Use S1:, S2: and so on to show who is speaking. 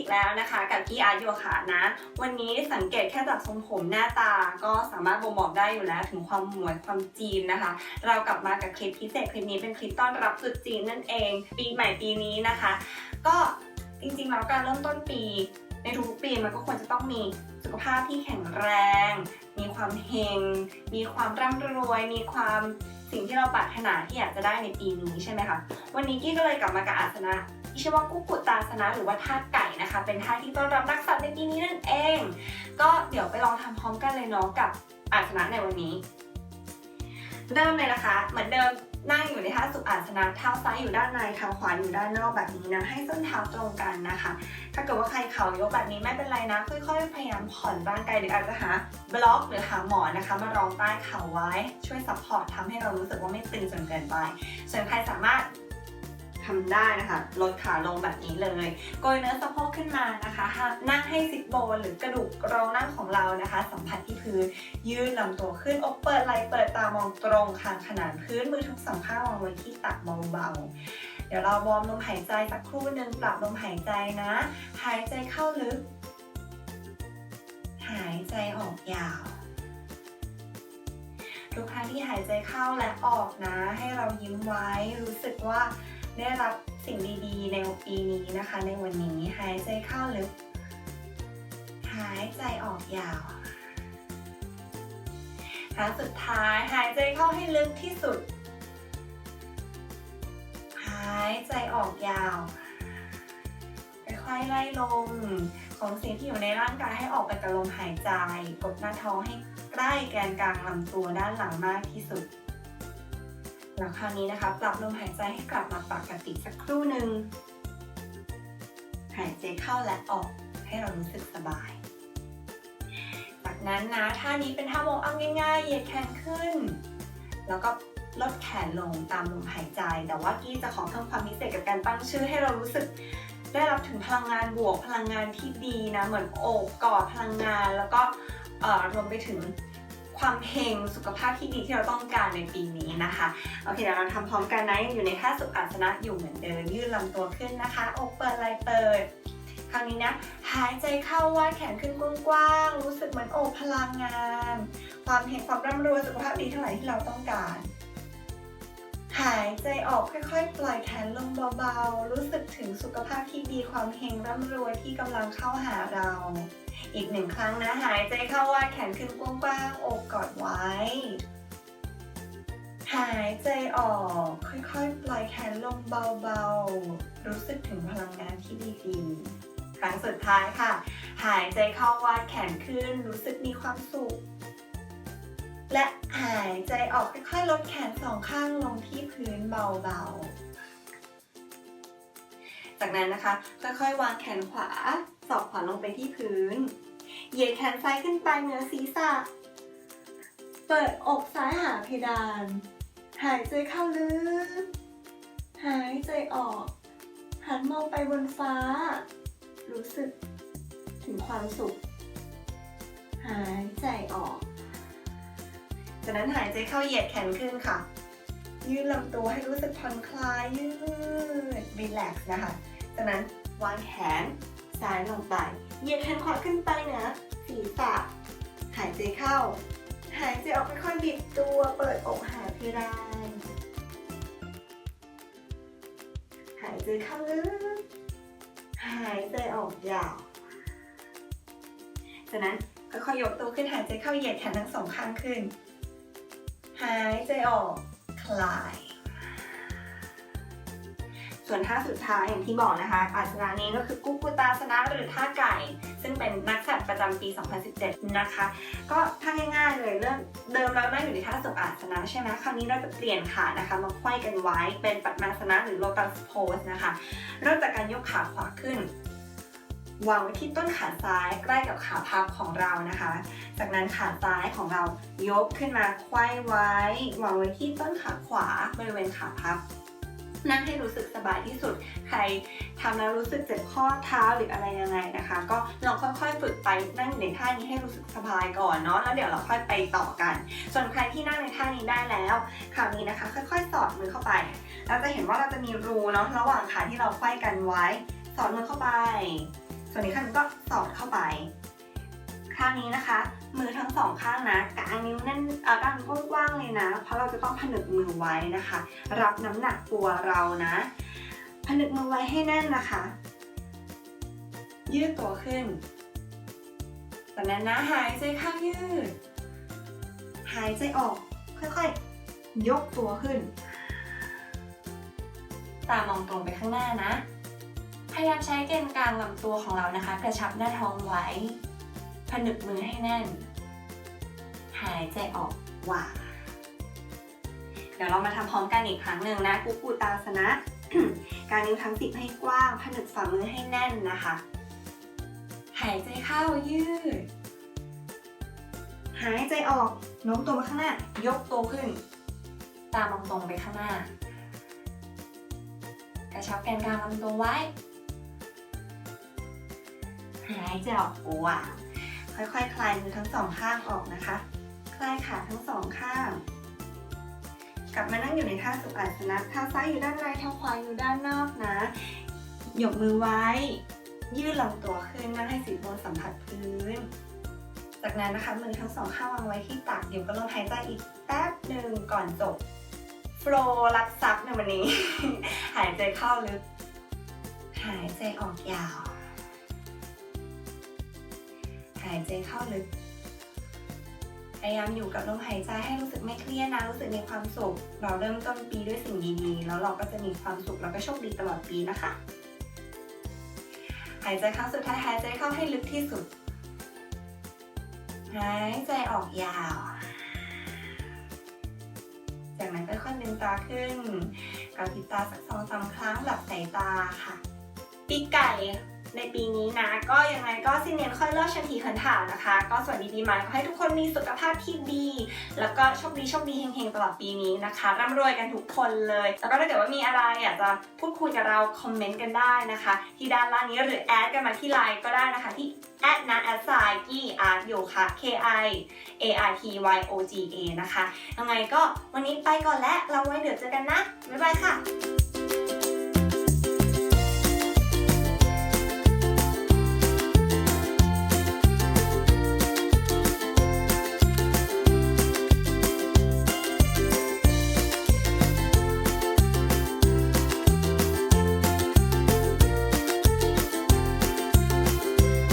S1: อีกแล้วนะคะ กับพี่อาร์ตโยคะนะ วันนี้สังเกตแค่จากทรงผมหน้าตาก็สามารถบ่งบอกได้อยู่แล้วถึงความหมวยความจีนนะคะ เรากลับมากับคลิปพิเศษคลิปนี้เป็นคลิปต้อนรับตรุษจีนนั่นเอง ปีใหม่ปีนี้นะคะ ก็จริงๆแล้วการเริ่มต้นปีในทุกๆปีมันก็ควรจะต้องมีสุขภาพที่แข็งแรง มีความเฮง มีความร่ำรวย มีความสิ่งที่เราปรารถนาที่อยากจะได้ในปีนี้ใช่ไหมคะ วันนี้กี้ก็เลยกลับมากับอาสนะ ที่ชื่อว่ากุกุตาสนะหรือว่าท่าไก่นะคะ เป็นท่าที่ต้อนรับนักสัตว์ในปีนี้นั่นเอง ก็เดี๋ยวไปลองทำพร้อมกันเลยเนาะกับอาสนะในวันนี้ เริ่มเลยนะคะ เหมือนเดิมนั่งอยู่ในท่าสุอาสนะเท้าซ้ายอยู่ด้านในเท้าขวาอยู่ด้านนอกแบบนี้นะ ให้ส้นเท้าตรงกันนะคะ ถ้าเกิดว่าใครเข่ายกแบบนี้ไม่เป็นไรนะ ค่อยๆ พยายามผ่อนร่างกายหรืออาจจะหาบล็อกหรือหาหมอนนะคะ มารองใต้เข่าไว้ช่วยซัพพอร์ตทำให้เรารู้สึกว่าไม่ตึงจนเกินไป ส่วนใครสามารถ ทำได้นะคะ ลดขาลงแบบนี้เลยโกยเนื้อสะโพกขึ้นมานะคะนั่งให้ซิทโบนหรือกระดูกรองนั่งของเรานะคะ สัมผัสที่พื้น ยืดลำตัวขึ้นอกเปิดไหล่เปิดตามองตรงคางขนานพื้นมือทั้งสองข้างวางไว้ที่ตักเบาๆเดี๋ยวเราวอร์มลมหายใจสักครู่หนึ่งปรับลมหายใจนะ หายใจเข้าลึก หายใจออกยาวทุกครั้งที่หายใจเข้าและออกนะ ให้เรายิ้มไว้รู้สึกว่า ได้รับสิ่งดีๆ ในปีนี้นะคะ ในวันนี้หายใจเข้าลึก หายใจออกยาวครั้งสุดท้ายหายใจเข้าให้ลึกที่สุด หายใจออกยาวค่อยๆไล่ลมของสิ่งที่อยู่ในร่างกายให้ออกไปกับลมหายใจ กดหน้าท้องให้ใกล้แกนกลางลำตัวด้านหลังมากที่สุด หลังคราวนี้นะคะ ปรับลมหายใจให้กลับมาปกติสักครู่หนึ่ง หายใจเข้าและออกให้เรารู้สึกสบาย จากนั้นนะท่านี้เป็นท่าโมอัพง่ายๆ เหยียดแขนขึ้น แล้วก็ลดแขนลงตามลมหายใจ แต่ว่ากี้จะขอเพิ่มความพิเศษกับการตั้งชื่อให้เรารู้สึกได้รับถึงพลังงานบวกพลังงานที่ดีนะ เหมือนโอบกอดพลังงาน แล้วก็รวมไปถึง ความเฮงสุขภาพที่ดีที่เราต้องการในปีนี้นะคะโอเคเดี๋ยวเราทำพร้อมกันนะยังอยู่ในท่าสุอาสนะอยู่เหมือนเดิมยืดลำตัวขึ้นนะคะอกเปิดไหล่เปิดคราวนี้นะหายใจเข้าวาดแขนขึ้นกว้างๆรู้สึกเหมือนโอบพลังงาน ความเฮงความร่ำรวยสุขภาพดีเท่าไหร่ที่เราต้องการ หายใจออกค่อยๆ ปล่อยแขนลงเบาๆ รู้สึกถึงสุขภาพที่ดีความเฮงร่ำรวยที่กำลังเข้าหาเรา อีกหนึ่งครั้งนะหายใจเข้าวาดแขนขึ้นกว้างๆอกกอดไว้ หายใจออก ค่อยๆ ปล่อยแขนลงเบาๆ รู้สึกถึงพลังงานที่ดีๆ ครั้งสุดท้ายค่ะ หายใจเข้าวาดแขนขึ้นรู้สึกมีความสุข และหายใจออกค่อยๆ ลดแขนสองข้างลงที่พื้นเบาๆ จากนั้นนะคะค่อยๆวางแขนขวา สอบขวาลงไปที่พื้น เหยียดแขนซ้ายขึ้นไปเหนือศีรษะ เปิดอกซ้ายหาเพดาน หายใจเข้าลึก หายใจออก หันมองไปบนฟ้า รู้สึกถึงความสุข หายใจออก จากนั้นหายใจเข้าเหยียดแขนขึ้นค่ะ ยืดลำตัวให้รู้สึกผ่อนคลายยืดรีแลกซ์นะคะ จากนั้นวางแขน ซ้ายลงไป เหยียดแขนขวาขึ้นไปนะศีรษะ หายใจเข้า หายใจออกค่อยๆบิดตัวเปิดอกหาเพดานหายใจเข้าลึกหายใจออกยาว จากนั้นค่อยๆยกตัวขึ้นหายใจเข้าเหยียดแขนทั้งสองข้างขึ้น หายใจออกคลาย ส่วนท่าสุดท้ายอย่างที่บอกนะคะอาสนะนี้ก็คือกุกุตาสนะหรือท่าไก่ ซึ่งเป็นนักสัตว์ประจำปี 2017 นะคะ ก็ท่าง่ายๆเลยเรื่องเดิมเรานั่อยู่ในท่าสุอาสนะใช่ไหมคราวนี้เราจะเปลี่ยนขานะคะ มาไขว้กันไว้เป็นปัตมาสนะหรือโลตัสโพสนะคะเริ่มจากการยกขาขวาขึ้นวางไว้ที่ต้นขาซ้ายใกล้กับขาพับของเรานะคะ จากนั้นขาซ้ายของเรายกขึ้นมาไขว้ไว้ วางไว้ที่ต้นขาขวาบริเวณขาพับ นั่งให้รู้สึกสบายที่สุด ใครทำแล้วรู้สึกเจ็บข้อเท้าหรืออะไรยังไงนะคะ ก็ลองค่อยๆฝึกไปนั่งในท่านี้ให้รู้สึกสบายก่อนเนาะแล้วเดี๋ยวเราค่อยไปต่อกัน ส่วนใครที่นั่งในท่านี้ได้แล้วคราวนี้นะคะ ค่อยๆ สอดมือเข้าไป เราจะเห็นว่าเราจะมีรูเนาะระหว่างขาที่เราไขว้กันไว้ สอดมือเข้าไป ส่วนอีกข้างหนึงก็สอดเข้าไป ข้างนี้นะคะ มือทั้งสองข้างนะกางนิ้วแน่นเอ่อกางนิ้วกว้างๆเลยนะ เพราะเราจะต้องผนึกมือไว้นะคะ รับน้ำหนักตัวเรานะผนึกมือไว้ให้แน่นนะคะ ยืดตัวขึ้นจากนั้นนะหายใจเข้ายืด หายใจออกค่อยๆ ยกตัวขึ้น ตามองตรงไปข้างหน้านะ พยายามใช้เกณฑ์กลางลำตัวของเรานะคะ กระชับหน้าท้องไว้ ผนึกมือให้แน่น หายใจออกหว่าเดี๋ยวเรามาทำพร้อมกันอีกครั้งหนึ่งนะกุกูตาสนะ การนิ้วทั้งสิบให้กว้าง ผนึกฝ่ามือให้แน่นนะคะ หายใจเข้ายืด หายใจออกโน้มตัวมาข้างหน้า ยกตัวขึ้น ตามองตรงไปข้างหน้า กระชับแกนกลางลำตัวไว้ หายใจออกวาง ค่อยๆคลายมือทั้งสองข้างออกนะคะ คลายขาทั้งสองข้าง กลับมานั่งอยู่ในท่าสุอาสนะเท้าซ้ายอยู่ด้านในเท้าขวาอยู่ด้านนอกนะ ยกมือไว้ ยืดลำตัวขึ้นนั่งให้สีโบนสัมผัสพื้น จากนั้นนะคะมือทั้งสองข้างวางไว้ที่ตักเดี๋ยวก็ลมหายใจอีกแป๊บหนึ่งก่อนจบโฟล์รับซับในวันนี้ หายใจเข้าลึก หายใจออกยาว หายใจเข้าลึก พยายามอยู่กับลมหายใจให้รู้สึกไม่เครียดนะ รู้สึกมีความสุข เราเริ่มต้นปีด้วยสิ่งดีๆ แล้วเราก็จะมีความสุขแล้วก็โชคดีตลอดปีนะคะ หายใจครั้งสุดท้ายหายใจเข้าให้ลึกที่สุด หายใจออกยาว จากนั้นค่อยๆลืมตาขึ้นกระพริบตาสักสองสามครั้งหลับสายตาค่ะ ปีไก่ ในปีนี้นะ ก็ยังไงก็สินเนียนค่อยเลิกชันทีขันถาวนะคะ ก็สวัสดีปีใหม่ขอให้ทุกคนมีสุขภาพที่ดี แล้วก็โชคดีโชคดีเฮงๆตลอดปีนี้นะคะร่ำรวยกันทุกคนเลย แล้วก็ถ้าเกิดว่ามีอะไรอยากจะพูดคุยกับเราคอมเมนต์กันได้นะคะ ที่ด้านล่างนี้หรือแอดกันมาที่ไลน์ก็ได้นะคะที่แอดนะแอดไซกี้อาร์โยคะ K I A R T Y O G A นะคะยังไงก็วันนี้ไปก่อนแล้วเราไว้เดี๋ยวเจอกันนะ บ๊ายบายค่ะ